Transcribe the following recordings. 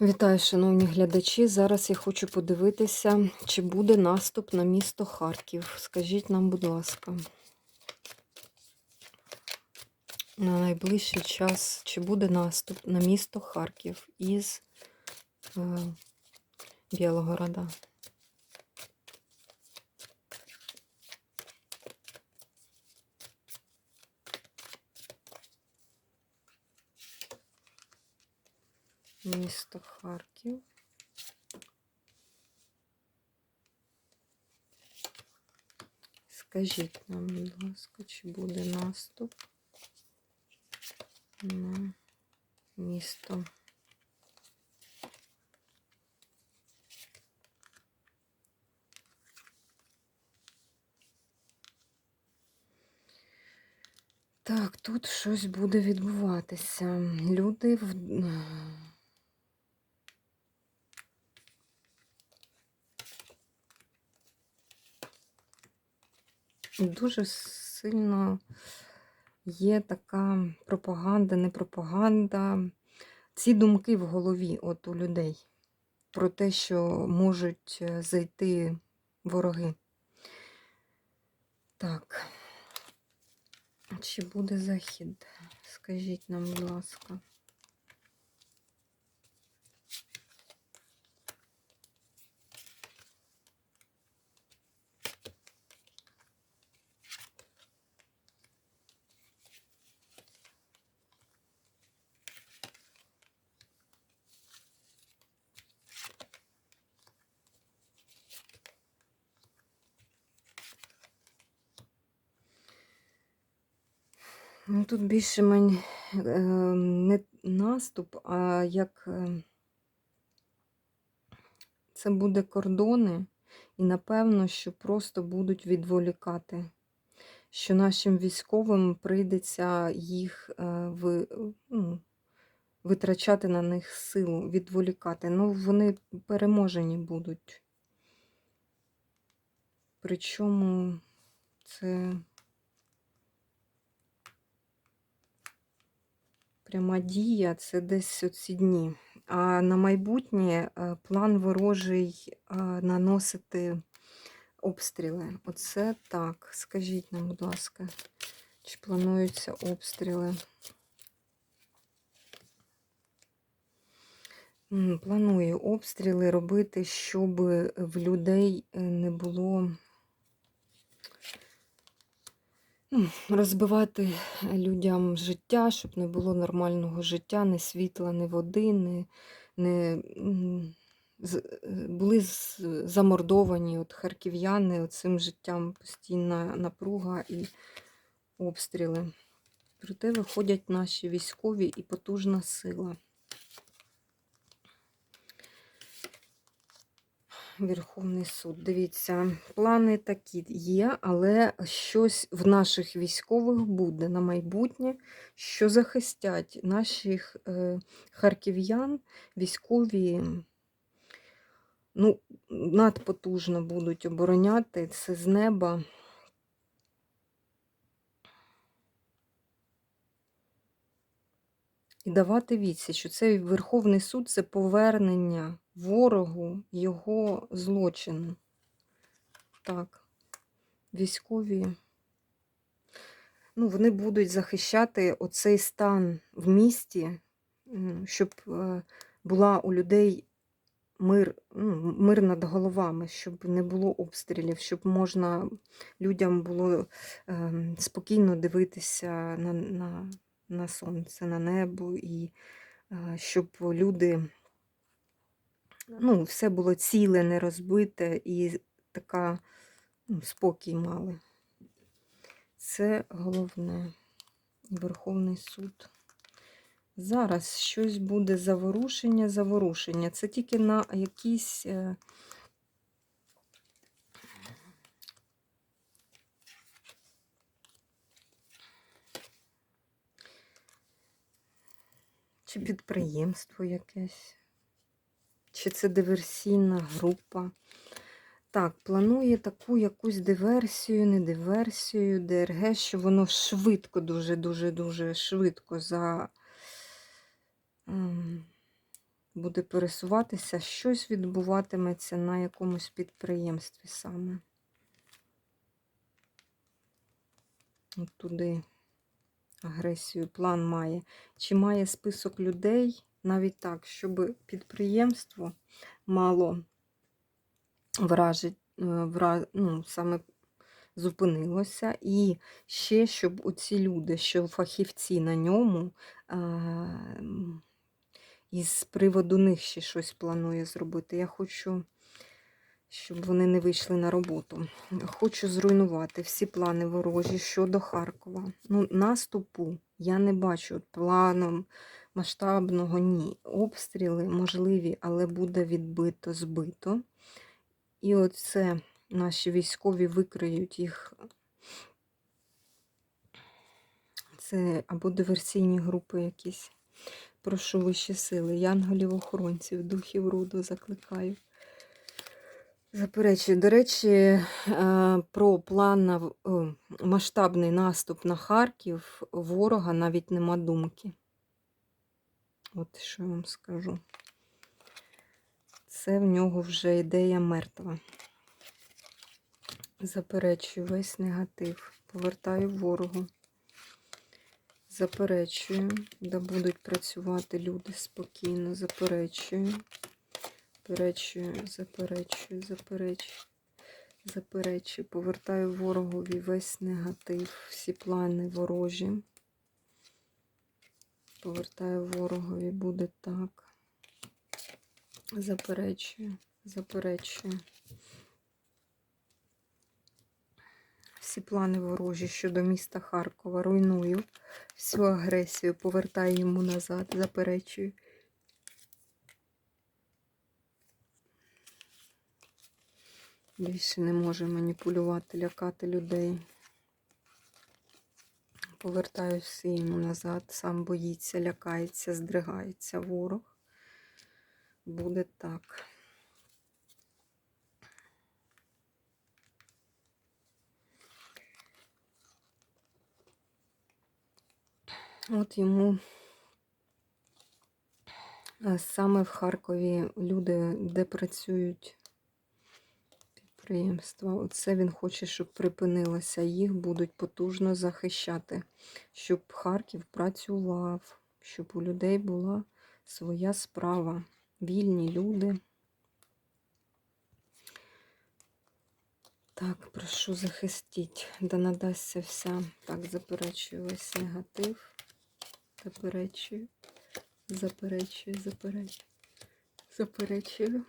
Вітаю, шановні глядачі. Зараз я хочу подивитися, чи буде наступ на місто Харків. Скажіть нам, будь ласка, на найближчий час, чи буде наступ на місто Харків із е, Білогорода? Місто Харків. Скажіть нам, будь ласка, чи буде наступ на місто? Так, тут щось буде відбуватися. Люди в дуже сильно є така пропаганда, не пропаганда. Ці думки в голові от у людей про те, що можуть е, зайти вороги. Так, чи буде захід? Скажіть нам, будь ласка. Ну, Тут більше мені е, не наступ, а як е, це буде кордони, і напевно, що просто будуть відволікати, що нашим військовим прийдеться їх е, ви, ну, витрачати на них силу, відволікати. Ну, вони переможені будуть. Причому це. Пряма дія це десь оці дні. А на майбутнє е, план ворожий е, наносити обстріли. Оце так. Скажіть нам, будь ласка, чи плануються обстріли? Планую обстріли робити, щоб в людей е, не було Ну, розбивати людям життя, щоб не було нормального життя, ні світла, ні води, ні, не були замордовані от харків'яни цим життям постійна напруга і обстріли. Проте виходять наші військові і потужна сила. Верховний суд. Дивіться, плани такі є, але щось в наших військових буде на майбутнє, що захистять наших е, харків'ян, військові ну, надпотужно будуть обороняти це з неба. І давати відсіч, що цей Верховний суд це повернення ворогу його злочину. Так, військові, ну, вони будуть захищати оцей стан в місті, щоб е, була у людей мир ну, мир над головами, щоб не було обстрілів, щоб можна людям було е, спокійно дивитися на, на, на сонце, на небо, і е, щоб люди ну, все було ціле, не розбите і така ну, спокій мали. Це головне. Верховний суд. Зараз щось буде заворушення, заворушення. Це тільки на якісь. Е, чи підприємство якесь. Чи це диверсійна група? Так, планує таку якусь диверсію, не диверсію, ДРГ, що воно швидко, дуже-дуже-дуже швидко за... Ем, буде пересуватися, щось відбуватиметься на якомусь підприємстві саме. От туди агресію, план має. Чи має список людей навіть так, щоб підприємство мало вражить, е, ну, саме зупинилося, і ще, щоб оці люди, що фахівці на ньому, а, м, із приводу них ще щось планує зробити. Я хочу, щоб вони не вийшли на роботу. Хочу зруйнувати всі плани ворожі щодо Харкова. Ну, наступу я не бачу планом масштабного ні. Обстріли можливі, але буде відбито, збито. І оце наші військові викриють їх. Це або диверсійні групи якісь. Прошу вищі сили, янголів-охоронців, духів роду закликаю. Заперечую. До речі, е, про план масштабний наступ на Харків ворога навіть нема думки. От що я вам скажу. Це в нього вже ідея мертва. Заперечую весь негатив. Повертаю ворогу. Заперечую, де будуть працювати люди спокійно. Заперечую. Заперечую, заперечую, заперечую. Заперечую. Повертаю ворогові весь негатив, всі плани ворожі. Повертаю ворогові, буде так. Заперечую, заперечую. Всі плани ворожі щодо міста Харкова. Руйную всю агресію, повертаю йому назад, заперечую. Більше не може маніпулювати, лякати людей. Повертаю всі йому назад, сам боїться, лякається, здригається ворог. Буде так. От йому е, саме в Харкові люди, де працюють підприємства, оце він хоче, щоб припинилося. Їх будуть потужно захищати, щоб Харків працював, щоб у людей була своя справа. Вільні люди. Так, прошу захистіть, да надасться вся. Так, заперечую весь негатив. Заперечую, заперечую, заперечую, заперечую.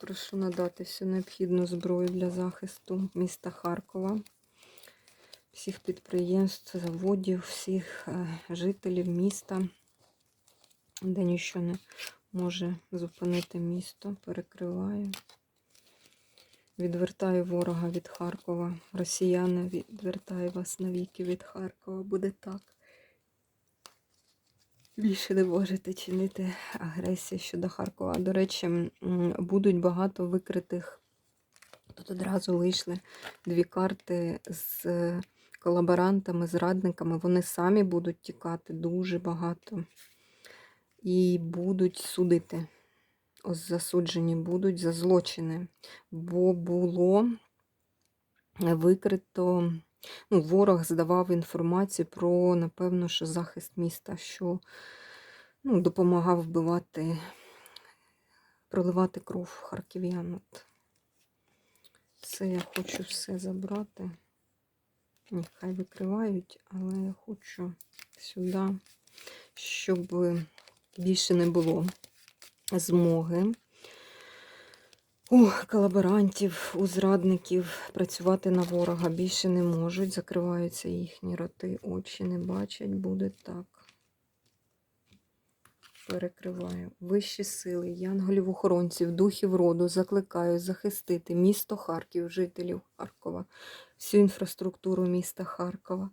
Прошу надати всю необхідну зброю для захисту міста Харкова, всіх підприємств, заводів, всіх е, жителів міста, де нічого не може зупинити місто. Перекриваю. Відвертаю ворога від Харкова. Росіяни відвертаю вас навіки від Харкова. Буде так. Більше не можете чинити агресії щодо Харкова. До речі, будуть багато викритих. Тут одразу вийшли дві карти з колаборантами, зрадниками. Вони самі будуть тікати дуже багато. І будуть судити. Ось засуджені будуть за злочини. Бо було викрито. Ну, ворог здавав інформацію про, напевно, що захист міста, що ну, допомагав вбивати, проливати кров харків'ян. От. Це я хочу все забрати. Нехай викривають, але я хочу сюди, щоб більше не було змоги у колаборантів, у зрадників працювати на ворога більше не можуть. Закриваються їхні роти, очі не бачать, буде так. Перекриваю. Вищі сили, янголів-охоронців, духів роду закликаю захистити місто Харків, жителів Харкова, всю інфраструктуру міста Харкова.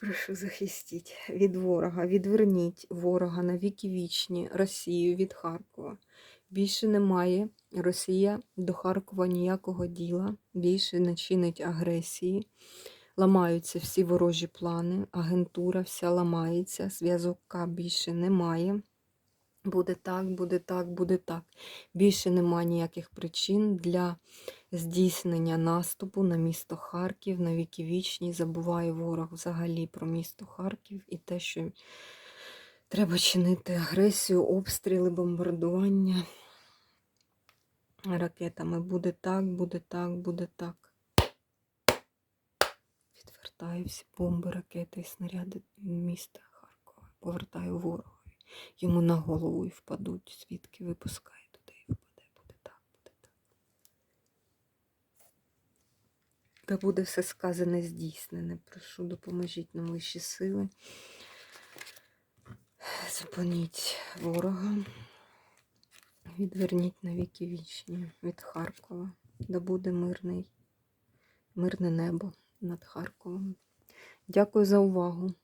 Прошу захистіть від ворога, відверніть ворога на віки вічні, Росію від Харкова. Більше немає Росія до Харкова ніякого діла, більше не чинить агресії. ламаються всі ворожі плани, агентура вся ламається, зв'язка більше немає. Буде так, буде так, буде так. Більше немає ніяких причин для здійснення наступу на місто Харків, на віки вічні. Забуває ворог взагалі про місто Харків і те, що треба чинити агресію, обстріли, бомбардування ракетами. Буде так, буде так, буде так. Відвертаю всі бомби, ракети і снаряди міста Харкова. Повертаю ворога йому на голову і впадуть, звідки випускає туди і впаде. Буде так, буде так. Та буде все сказане здійснене. Прошу, допоможіть нам вищі сили. Зупиніть ворога. Відверніть на віки вічні від Харкова. Да буде мирний, мирне небо над Харковом. Дякую за увагу.